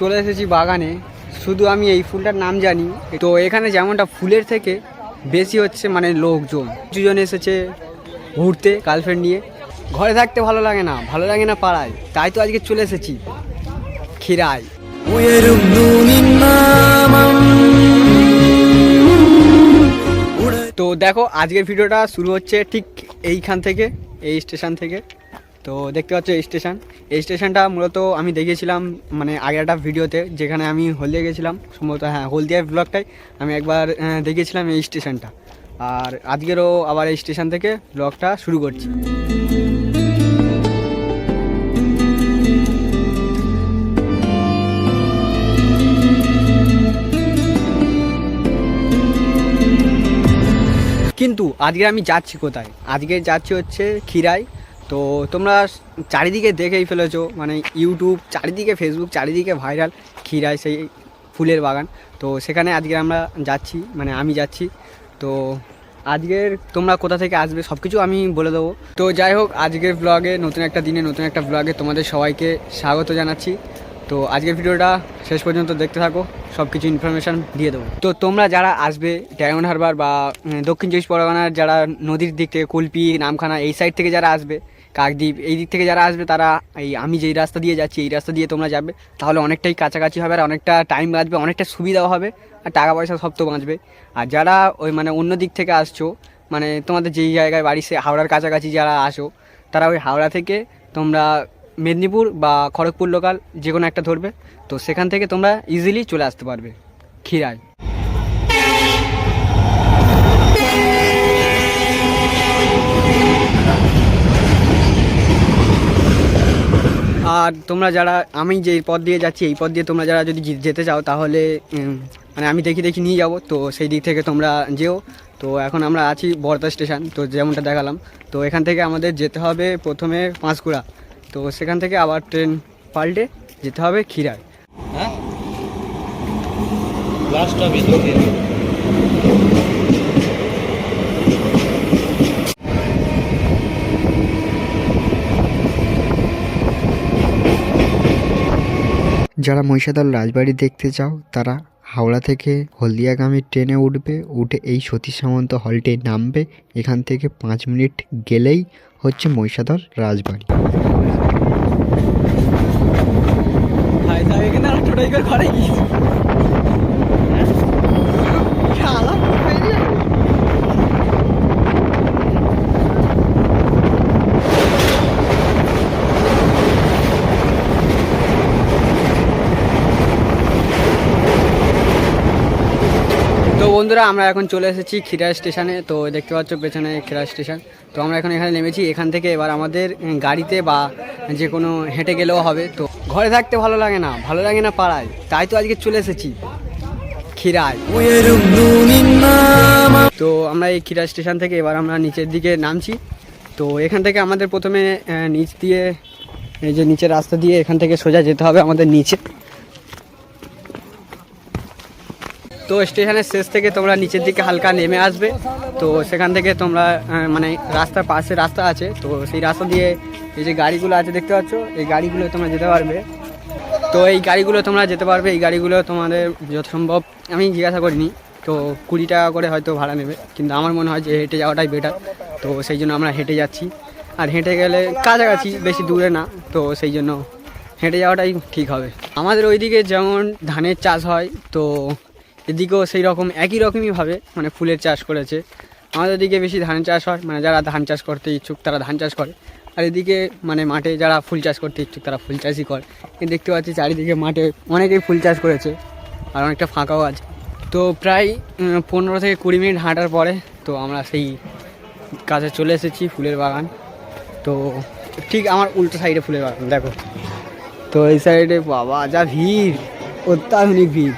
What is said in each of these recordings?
চলে এসেছি বাগানে। শুধু আমি এই ফুলটার নাম জানি। তো এখানে যেমনটা ফুলের থেকে বেশি হচ্ছে মানে লোকজন। দুজন এসেছে ঘুরতে গার্লফ্রেন্ড নিয়ে। ঘরে থাকতে ভালো লাগে না, ভালো লাগে না পাড়ায়। তাই তো আজকে চলে এসেছি খিরায়। তো দেখো, আজকের ভিডিওটা শুরু হচ্ছে ঠিক এইখান থেকে, এই স্টেশন থেকে। তো দেখতে পাচ্ছ এই স্টেশন। এই স্টেশনটা মূলত আমি দেখিয়েছিলাম মানে আগের একটা ভিডিওতে, যেখানে আমি হলদিয়া গেছিলাম। সম্ভবত হ্যাঁ হলদিয়া ব্লগটাই আমি একবার দেখিয়েছিলাম এই স্টেশনটা। আর আজকেরও আবার এই স্টেশন থেকে ব্লগটা শুরু করছি। কিন্তু আজকে আমি যাচ্ছি কোথায়? আজকে যাচ্ছি হচ্ছে ক্ষীরাই তো তোমরা চারিদিকে দেখেই ফেলেছো মানে ইউটিউব চারিদিকে ফেসবুক চারিদিকে ভাইরাল ক্ষীরায় সেই ফুলের বাগান। তো সেখানে আজকে আমরা যাচ্ছি মানে আমি যাচ্ছি। তো আজকের তোমরা কোথা থেকে আসবে সব কিছু আমি বলে দেবো। তো যাই হোক আজকের ব্লগে নতুন একটা দিনে, নতুন একটা ব্লগে তোমাদের সবাইকে স্বাগত জানাচ্ছি। তো আজকের ভিডিওটা শেষ পর্যন্ত দেখতে থাকো সব কিছু ইনফরমেশান দিয়ে দেবো। তো তোমরা যারা আসবে ডায়মন্ড হারবার বা দক্ষিণ চব্বিশ পরগনার যারা নদীর দিক থেকে, কুলপি, নামখানা, এই সাইড থেকে যারা আসবে কাকদ্বীপ, এই দিক থেকে যারা আসবে তারা এই আমি যেই রাস্তা দিয়ে যাচ্ছি, এই রাস্তা দিয়ে তোমরা যাবে। তাহলে অনেকটাই কাছাকাছি হবে আর অনেকটা টাইম বাঁচবে, অনেকটা সুবিধাও হবে আর টাকা পয়সা সব তো বাঁচবে। আর যারা ওই মানে অন্য দিক থেকে আসছো মানে তোমাদের যেই জায়গায় বাড়ি সে হাওড়ার কাছাকাছি যারা আসো, তারা ওই হাওড়া থেকে তোমরা মেদিনীপুর বা খড়গপুর লোকাল যে কোনো একটা ধরবে, তো সেখান থেকে তোমরা ইজিলি চলে আসতে পারবে, ক্ষীরায়। আর তোমরা যারা, আমি যে পথ দিয়ে যাচ্ছি, এই পথ দিয়ে তোমরা যারা যদি যেতে চাও, তাহলে মানে আমি দেখি দেখি নিয়ে যাব। তো সেই দিক থেকে তোমরা যেও। তো এখন আমরা আছি বর্ধা স্টেশন, তো যেমনটা দেখালাম। তো এখান থেকে আমাদের যেতে হবে প্রথমে পাঁশকুড়া। তো সেখান থেকে আবার ট্রেন পাল্টে যেতে হবে ক্ষীরায়। হ্যাঁ? লাস্ট যারা মহিষাদল রাজবাড়ি দেখতে চাও, তারা হাওড়া থেকে হলদিয়াগামী ট্রেনে উঠবে, উঠে এই সতী সামন্ত হলটে নামবে। এখান থেকে পাঁচ মিনিট গেলেই হচ্ছে মহিষাদল রাজবাড়ি। ঘরে গিয়েছি শালা, কোথায় রে? তো বন্ধুরা, আমরা এখন চলে এসেছি খিরা স্টেশনে। তো দেখতে পাচ্ছ পেছনে খিরা স্টেশন। তো আমরা এখন এখানে নেমেছি। এখান থেকে এবার আমাদের গাড়িতে বা যে কোনো হেঁটে গেলেও হবে। তো ঘরে থাকতে ভালো লাগে না, ভালো লাগে না পাড়ায়। তাই তো আজকে চলে এসেছি খিরায় তো আমরা এই খিরা স্টেশন থেকে এবার আমরা নিচের দিকে নামছি। তো এখান থেকে আমাদের প্রথমে নিচ দিয়ে, এই যে নিচের রাস্তা দিয়ে এখান থেকে সোজা যেতে হবে আমাদের নিচে। তো স্টেশনের শেষ থেকে তোমরা নিচের দিকে হালকা নেমে আসবে। তো সেখান থেকে তোমরা মানে রাস্তার পাশে রাস্তা আছে। তো সেই রাস্তা দিয়ে এই যে গাড়িগুলো আছে দেখতে পাচ্ছ, এই গাড়িগুলো তোমরা যেতে পারবে। তো এই গাড়িগুলো তোমরা যেতে পারবে, এই গাড়িগুলো তোমাদের যথাসম্ভব, আমি জিজ্ঞাসা করিনি। তো কুড়ি টাকা করে হয়তো ভাড়া নেবে, কিন্তু আমার মনে হয় যে হেঁটে যাওয়াটাই বেটার তো সেই জন্য আমরা হেঁটে যাচ্ছি। আর হেঁটে গেলে কাছাকাছি, বেশি দূরে না, তো সেই জন্য হেঁটে যাওয়াটাই ঠিক হবে। আমাদের ওইদিকে যেমন ধানের চাষ হয়, তো এদিকেও সেই রকম একই রকমইভাবে মানে ফুলের চাষ করেছে। আমাদের দিকে বেশি ধান চাষ হয় মানে যারা ধান চাষ করতে ইচ্ছুক তারা ধান চাষ করে। আর এদিকে মানে মাঠে যারা ফুল চাষ করতে ইচ্ছুক তারা ফুল চাষই করে। কিন্তু দেখতে পাচ্ছি চারিদিকে মাঠে অনেকেই ফুল চাষ করেছে, আর অনেকটা ফাঁকাও আছে। তো প্রায় পনেরো থেকে কুড়ি মিনিট হাঁটার পরে তো আমরা সেই কাছে চলে এসেছি ফুলের বাগান। তো ঠিক আমার উল্টো সাইডে ফুলের বাগান, দেখো। তো এই সাইডে বাবা, যা ভিড়, অত্যাধুনিক ভিড়।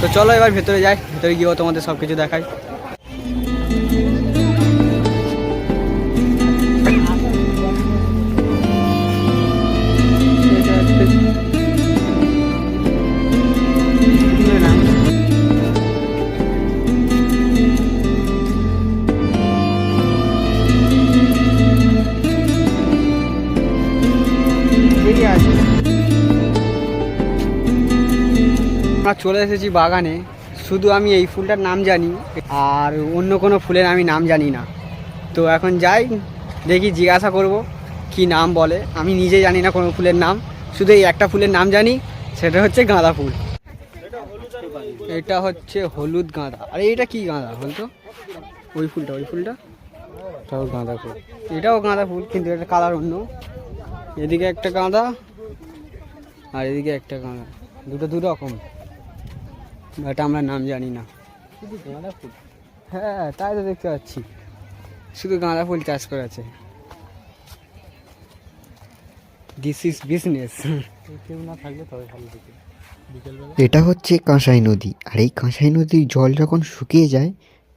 তো চলো এবার ভেতরে যাই ভেতরে গিয়েও তোমাদের সব কিছু দেখাই। আমরা চলে এসেছি বাগানে। শুধু আমি এই ফুলটার নাম জানি আর অন্য কোনো ফুলের আমি নাম জানি না। তো এখন যাই দেখি জিজ্ঞাসা করব কি নাম বলে। আমি নিজে জানি না কোনো ফুলের নাম শুধু এই একটা ফুলের নাম জানি সেটা হচ্ছে গাঁদা ফুল। এটা হচ্ছে হলুদ গাঁদা। আরে এটা কি গাঁদা বলতো? ওই ফুলটা ওই ফুলটা? এটাও গাঁদা ফুল। এটাও গাঁদা ফুল কিন্তু এটা কালার অন্য। এদিকে একটা গাঁদা আর এদিকে একটা গাঁদা। দুটো দু রকম এটা আমরা নাম জানি না। গাঁদা ফুল। হ্যাঁ তাই তো দেখতে পাচ্ছি। শুধু গাঁদা ফুল চাষ করেছে দিস ইজ বিজনেস কেউ না থাকলে তবে ভালো থেকে এটা হচ্ছে কাঁসাই নদী। আর এই কাঁসাই নদীর জল যখন শুকিয়ে যায়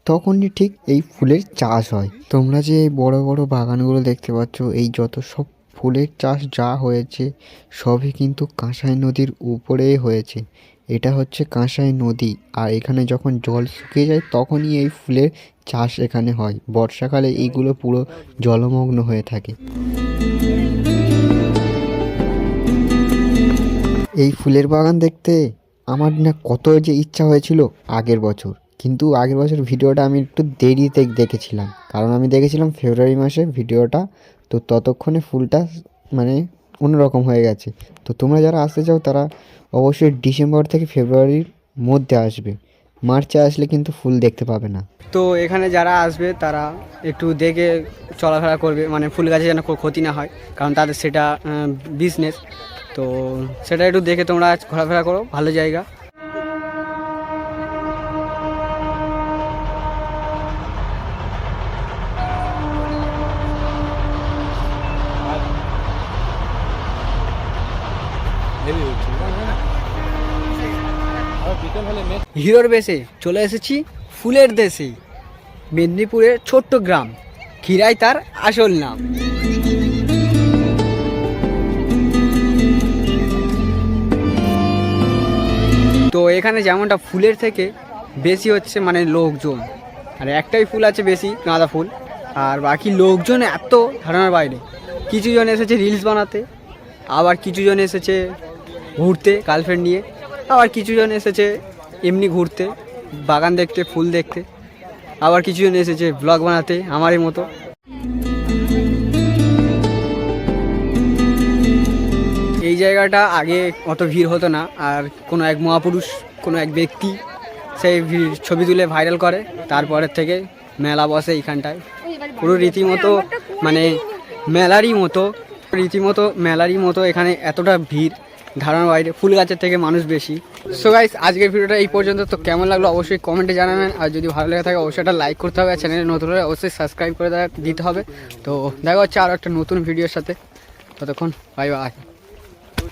তখনই ঠিক এই ফুলের চাষ হয়। তোমরা যে এই বড় বড় বাগানগুলো দেখতে পাচ্ছ এই যত সব ফুলের চাষ যা হয়েছে সবই কিন্তু কাঁসাই নদীর উপরেই হয়েছে। এটা হচ্ছে কাঁসাই নদী। আর এখানে যখন জল শুকিয়ে যায়, তখনই এই ফুলের চাষ এখানে হয়। বর্ষাকালে এইগুলো পুরো জলমগ্ন হয়ে থাকে। এই ফুলের বাগান দেখতে আমার না কত যে ইচ্ছা হয়েছিল আগের বছর। কিন্তু আগের বছর ভিডিওটা আমি একটু দেরিতে দেখেছিলাম। কারণ আমি দেখেছিলাম ফেব্রুয়ারি মাসে ভিডিওটা। তো ততক্ষণে ফুলটা মানে অন্যরকম হয়ে গেছে। তো তোমরা যারা আসতে চাও, তারা অবশ্যই ডিসেম্বর থেকে ফেব্রুয়ারির মধ্যে আসবে। মার্চে আসলে কিন্তু ফুল দেখতে পাবে না। তো এখানে যারা আসবে, তারা একটু দেখে চলাফেরা করবে মানে ফুল গাছে যেন ক্ষতি না হয়, কারণ তাদের সেটা বিজনেস তো সেটা একটু দেখে তোমরা ঘোরাফেরা করো, ভালো জায়গা। হিরোর বেশে চলে এসেছি ফুলের দেশে, মেদিনীপুরের ছোট্ট গ্রাম। খিরাই তার আসল নাম। তো এখানে যেমনটা ফুলের থেকে বেশি হচ্ছে মানে লোকজন। আর একটাই ফুল আছে বেশি, গাঁদা ফুল। আর বাকি লোকজন এত ধারণার বাইরে। কিছু জন এসেছে রিলস বানাতে, আবার কিছু জন এসেছে ঘুরতে গার্লফ্রেন্ড নিয়ে। আবার কিছুজন এসেছে এমনি ঘুরতে, বাগান দেখতে, ফুল দেখতে। আবার কিছুজন এসেছে ব্লগ বানাতে, আমারই মতো। এই জায়গাটা আগে অত ভিড় হতো না, আর কোনো এক মহাপুরুষ, কোনো এক ব্যক্তি সেই ছবি তুলে ভাইরাল করে, তারপরের থেকে মেলা বসে এইখানটায়। পুরো রীতিমতো মানে মেলারই মতো, রীতিমতো মেলারই মতো এখানে এতটা ভিড়। ধারণার বাইরে, ফুল গাছের থেকে মানুষ বেশি। সো গাইস আজকের ভিডিওটা এই পর্যন্ত। তো কেমন লাগল অবশ্যই কমেন্টে জানাবেন। আর যদি ভালো লেগে থাকে, অবশ্যই একটা লাইক করতে হবে। চ্যানেলে নতুন হলে অবশ্যই সাবস্ক্রাইব করে দিতে হবে। তো দেখা হচ্ছে আরও একটা নতুন ভিডিওর সাথে। ততক্ষণ বাই বাই